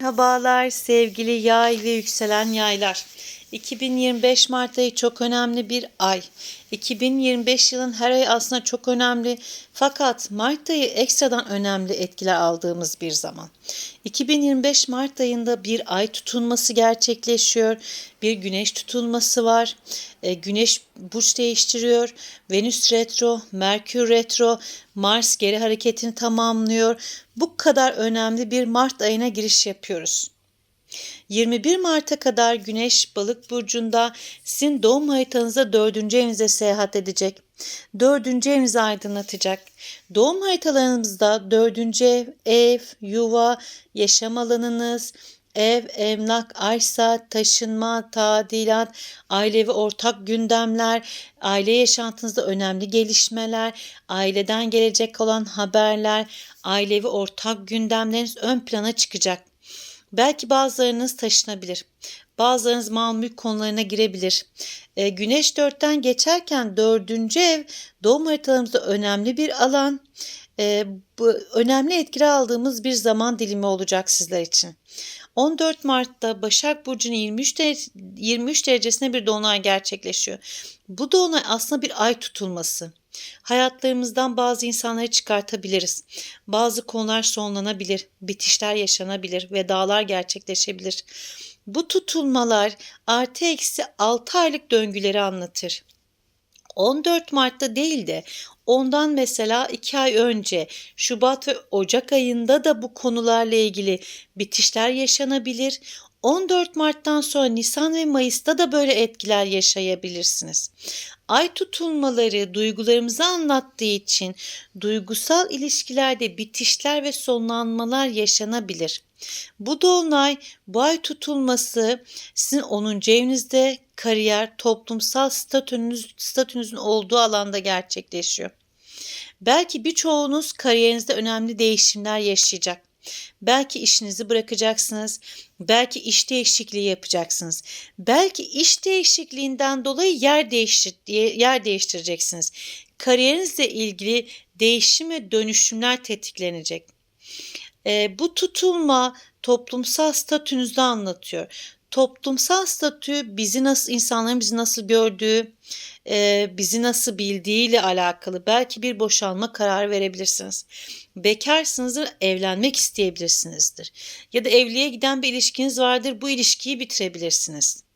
Merhabalar sevgili yay ve yükselen yaylar. 2025 Mart ayı çok önemli bir ay. 2025 yılın her ayı aslında çok önemli. Fakat Mart ayı ekstradan önemli etkiler aldığımız bir zaman. 2025 Mart ayında bir ay tutulması gerçekleşiyor. Bir güneş tutulması var. E, güneş burç değiştiriyor. Venüs retro, Merkür retro, Mars geri hareketini tamamlıyor. Bu kadar önemli bir Mart ayına giriş yapıyoruz. 21 Mart'a kadar Güneş Balık burcunda sizin doğum haritanızda 4. evinize seyahat edecek. 4. evinizi aydınlatacak. Doğum haritalarınızda 4. ev, ev, yuva, yaşam alanınız, ev, emlak, arsa, taşınma, tadilat, ailevi ortak gündemler, aile yaşantınızda önemli gelişmeler, aileden gelecek olan haberler, ailevi ortak gündemleriniz ön plana çıkacak. Belki bazılarınız taşınabilir. Bazılarınız mal mülk konularına girebilir. E, güneş dörtten geçerken dördüncü ev doğum haritalarımızda önemli bir alan. E, bu önemli etkili aldığımız bir zaman dilimi olacak sizler için. 14 Mart'ta Başak Burcu'nun 23, derece, 23 derecesinde bir dolunay gerçekleşiyor. Bu dolunay aslında bir ay tutulması. Hayatlarımızdan bazı insanları çıkartabiliriz. Bazı konular sonlanabilir, bitişler yaşanabilir, vedalar gerçekleşebilir. Bu tutulmalar artı eksi 6 aylık döngüleri anlatır. 14 Mart'ta değil de ondan mesela 2 ay önce Şubat ve Ocak ayında da bu konularla ilgili bitişler yaşanabilir. 14 Mart'tan sonra Nisan ve Mayıs'ta da böyle etkiler yaşayabilirsiniz. Ay tutulmaları duygularımızı anlattığı için duygusal ilişkilerde bitişler ve sonlanmalar yaşanabilir. Bu dolunay, bu ay tutulması sizin 10. evinizde kariyer, toplumsal statünüz, statünüzün olduğu alanda gerçekleşiyor. Belki birçoğunuz kariyerinizde önemli değişimler yaşayacak. Belki işinizi bırakacaksınız. Belki iş değişikliği yapacaksınız. Belki iş değişikliğinden dolayı yer değiştir yer değiştireceksiniz. Kariyerinizle ilgili değişim ve dönüşümler tetiklenecek. E, bu tutulma toplumsal statünüzü anlatıyor. Toplumsal statü bizi nasıl insanların bizi nasıl gördüğü, e, bizi nasıl bildiğiyle alakalı. Belki bir boşanma kararı verebilirsiniz. Bekarsınızdır, evlenmek isteyebilirsinizdir. Ya da evliliğe giden bir ilişkiniz vardır, bu ilişkiyi bitirebilirsiniz.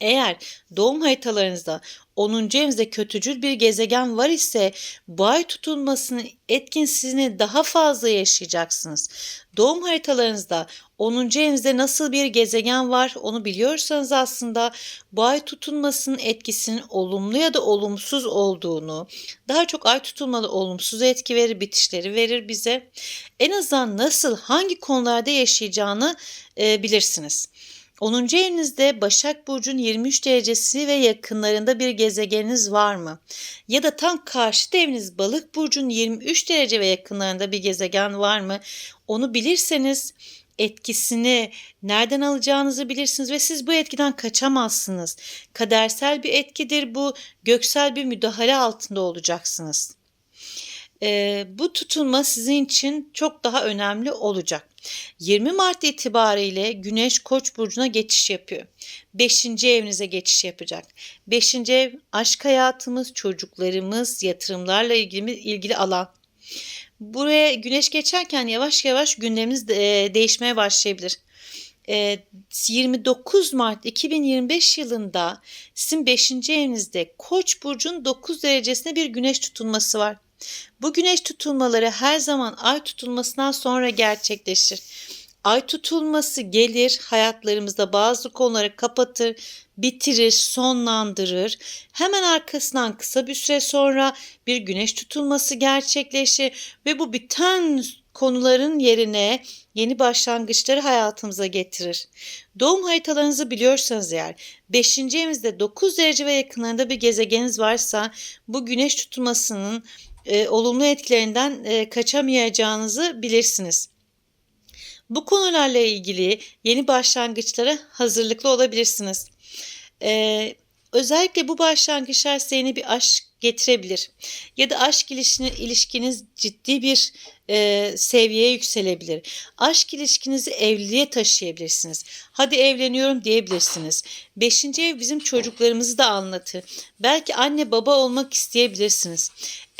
Eğer doğum haritalarınızda 10. evinizde kötücül bir gezegen var ise bu ay tutulmasının etkinsizliğini daha fazla yaşayacaksınız. Doğum haritalarınızda 10. evinizde nasıl bir gezegen var onu biliyorsanız aslında bu ay tutulmasının etkisinin olumlu ya da olumsuz olduğunu, daha çok ay tutulmalı olumsuz etki verir, bitişleri verir bize. En azından nasıl, hangi konularda yaşayacağını e, bilirsiniz. 10. evinizde Başak Burcu'nun 23 derecesi ve yakınlarında bir gezegeniniz var mı? Ya da tam karşıt eviniz Balık Burcu'nun 23 derece ve yakınlarında bir gezegen var mı? Onu bilirseniz etkisini nereden alacağınızı bilirsiniz ve siz bu etkiden kaçamazsınız. Kadersel bir etkidir bu, göksel bir müdahale altında olacaksınız. Ee, bu tutulma sizin için çok daha önemli olacak. 20 Mart itibariyle Güneş Koç burcuna geçiş yapıyor. 5. evinize geçiş yapacak. 5. ev aşk hayatımız, çocuklarımız, yatırımlarla ilgili ilgili alan. Buraya Güneş geçerken yavaş yavaş gündemimiz de, değişmeye başlayabilir. 29 Mart 2025 yılında sizin 5. evinizde Koç burcun 9 derecesinde bir güneş tutulması var. Bu güneş tutulmaları her zaman ay tutulmasından sonra gerçekleşir. Ay tutulması gelir, hayatlarımızda bazı konuları kapatır, bitirir, sonlandırır. Hemen arkasından kısa bir süre sonra bir güneş tutulması gerçekleşir ve bu biten konuların yerine yeni başlangıçları hayatımıza getirir. Doğum haritalarınızı biliyorsanız eğer 5. evinizde 9 derece ve yakınlarında bir gezegeniniz varsa bu güneş tutulmasının e, olumlu etkilerinden e, kaçamayacağınızı bilirsiniz. Bu konularla ilgili yeni başlangıçlara hazırlıklı olabilirsiniz. E, Özellikle bu başlangıçlar size yeni bir aşk getirebilir. Ya da aşk ilişkini, ilişkiniz ciddi bir e, seviyeye yükselebilir. Aşk ilişkinizi evliliğe taşıyabilirsiniz. Hadi evleniyorum diyebilirsiniz. Beşinci ev bizim çocuklarımızı da anlatır. Belki anne baba olmak isteyebilirsiniz.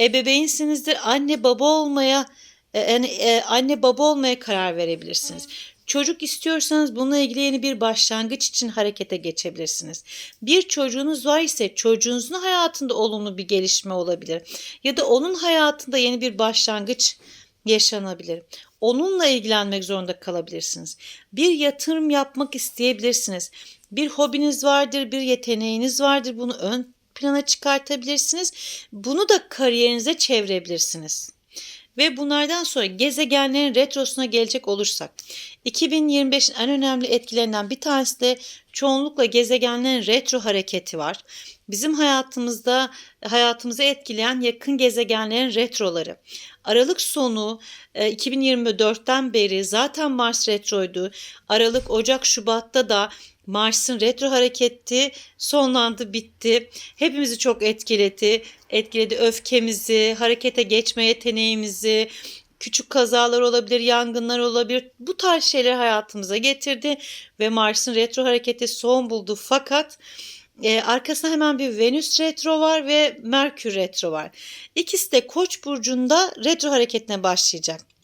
Ebeveynsinizdir anne baba olmaya e, yani e, anne baba olmaya karar verebilirsiniz. Çocuk istiyorsanız bununla ilgili yeni bir başlangıç için harekete geçebilirsiniz. Bir çocuğunuz var ise çocuğunuzun hayatında olumlu bir gelişme olabilir. Ya da onun hayatında yeni bir başlangıç yaşanabilir. Onunla ilgilenmek zorunda kalabilirsiniz. Bir yatırım yapmak isteyebilirsiniz. Bir hobiniz vardır, bir yeteneğiniz vardır. Bunu ön plana çıkartabilirsiniz. Bunu da kariyerinize çevirebilirsiniz. Ve bunlardan sonra gezegenlerin retrosuna gelecek olursak 2025'in en önemli etkilerinden bir tanesi de çoğunlukla gezegenlerin retro hareketi var. Bizim hayatımızda hayatımızı etkileyen yakın gezegenlerin retroları. Aralık sonu 2024'ten beri zaten Mars retroydu. Aralık, Ocak, Şubat'ta da Mars'ın retro hareketi sonlandı, bitti. Hepimizi çok etkiledi. Etkiledi öfkemizi, harekete geçme yeteneğimizi, küçük kazalar olabilir, yangınlar olabilir. Bu tarz şeyler hayatımıza getirdi ve Mars'ın retro hareketi son buldu. Fakat e, arkasında hemen bir Venüs retro var ve Merkür retro var. İkisi de Koç burcunda retro hareketine başlayacak.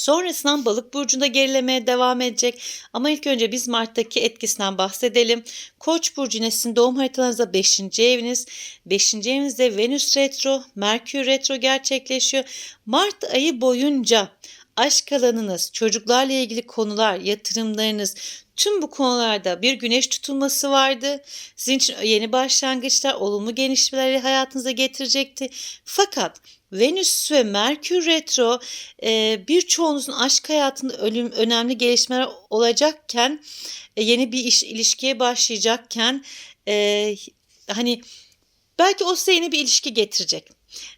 Sonrasından balık burcunda gerilemeye devam edecek. Ama ilk önce biz Mart'taki etkisinden bahsedelim. Koç burcu nesin doğum haritanızda 5. eviniz. 5. evinizde Venüs retro, Merkür retro gerçekleşiyor. Mart ayı boyunca aşk alanınız, çocuklarla ilgili konular, yatırımlarınız, tüm bu konularda bir güneş tutulması vardı. Sizin için yeni başlangıçlar, olumlu gelişmeleri hayatınıza getirecekti. Fakat Venüs ve Merkür retro e, birçoğunuzun aşk hayatında ölüm önemli gelişmeler olacakken e, yeni bir iş ilişkiye başlayacakken e, hani belki o size yeni bir ilişki getirecek.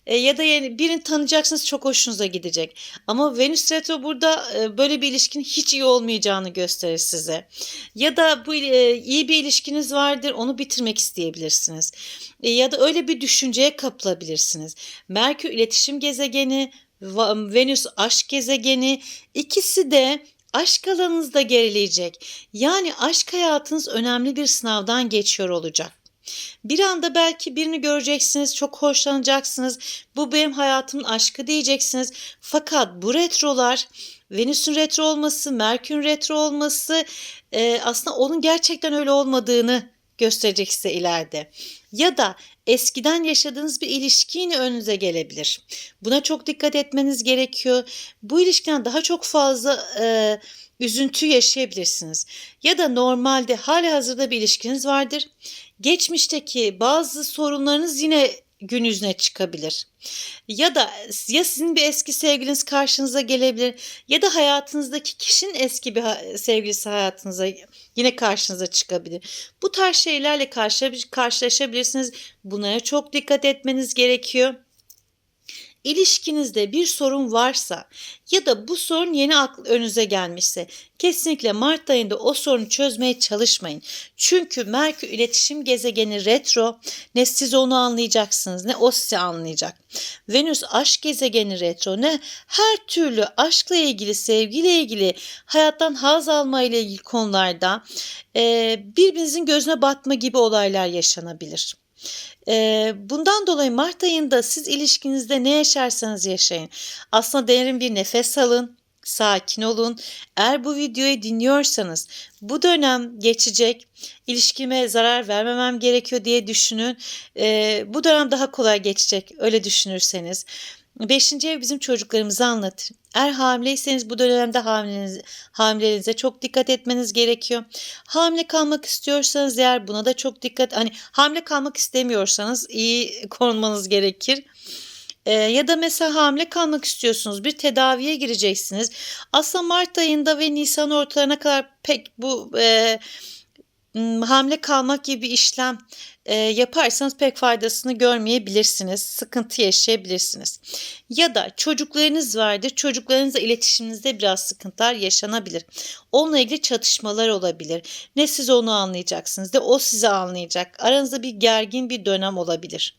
E, ya da yani birini tanıyacaksınız çok hoşunuza gidecek. Ama Venüs retro burada e, böyle bir ilişkinin hiç iyi olmayacağını gösterir size. Ya da bu e, iyi bir ilişkiniz vardır onu bitirmek isteyebilirsiniz. E, ya da öyle bir düşünceye kapılabilirsiniz. Merkür iletişim gezegeni, Venüs aşk gezegeni ikisi de aşk alanınızda gerileyecek. Yani aşk hayatınız önemli bir sınavdan geçiyor olacak. Bir anda belki birini göreceksiniz, çok hoşlanacaksınız. Bu benim hayatımın aşkı diyeceksiniz. Fakat bu retrolar Venüs'ün retro olması, Merkür'ün retro olması e, aslında onun gerçekten öyle olmadığını gösterecek size ileride. Ya da eskiden yaşadığınız bir ilişki yine önünüze gelebilir. Buna çok dikkat etmeniz gerekiyor. Bu ilişkiden daha çok fazla e, üzüntü yaşayabilirsiniz. Ya da normalde hali hazırda bir ilişkiniz vardır geçmişteki bazı sorunlarınız yine gün yüzüne çıkabilir. Ya da ya sizin bir eski sevgiliniz karşınıza gelebilir ya da hayatınızdaki kişinin eski bir sevgilisi hayatınıza yine karşınıza çıkabilir. Bu tarz şeylerle karşılaşabilirsiniz. Bunlara çok dikkat etmeniz gerekiyor ilişkinizde bir sorun varsa ya da bu sorun yeni önünüze gelmişse kesinlikle Mart ayında o sorunu çözmeye çalışmayın. Çünkü Merkür iletişim gezegeni retro ne siz onu anlayacaksınız ne o sizi anlayacak. Venüs aşk gezegeni retro ne her türlü aşkla ilgili sevgiyle ilgili hayattan haz alma ile ilgili konularda e, birbirinizin gözüne batma gibi olaylar yaşanabilir. Bundan dolayı Mart ayında siz ilişkinizde ne yaşarsanız yaşayın. Aslında derin bir nefes alın, sakin olun. Eğer bu videoyu dinliyorsanız bu dönem geçecek, ilişkime zarar vermemem gerekiyor diye düşünün. Bu dönem daha kolay geçecek öyle düşünürseniz. Beşinci ev bizim çocuklarımızı anlatır. Eğer hamileyseniz bu dönemde hamilenize, hamileliğinize çok dikkat etmeniz gerekiyor. Hamile kalmak istiyorsanız eğer buna da çok dikkat hani hamile kalmak istemiyorsanız iyi korunmanız gerekir. E, ya da mesela hamile kalmak istiyorsunuz bir tedaviye gireceksiniz. Aslında Mart ayında ve Nisan ortalarına kadar pek bu e, hamile kalmak gibi bir işlem e, yaparsanız pek faydasını görmeyebilirsiniz. Sıkıntı yaşayabilirsiniz. Ya da çocuklarınız vardır. Çocuklarınızla iletişiminizde biraz sıkıntılar yaşanabilir. Onunla ilgili çatışmalar olabilir. Ne siz onu anlayacaksınız ne o sizi anlayacak. Aranızda bir gergin bir dönem olabilir.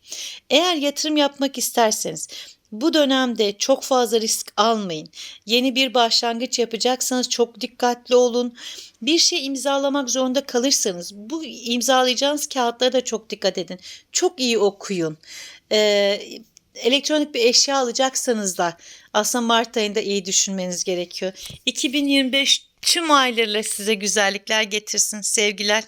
Eğer yatırım yapmak isterseniz bu dönemde çok fazla risk almayın. Yeni bir başlangıç yapacaksanız çok dikkatli olun. Bir şey imzalamak zorunda kalırsanız bu imzalayacağınız kağıtlara da çok dikkat edin. Çok iyi okuyun. Ee, elektronik bir eşya alacaksanız da aslında Mart ayında iyi düşünmeniz gerekiyor. 2025 tüm aylarıyla size güzellikler getirsin. Sevgiler.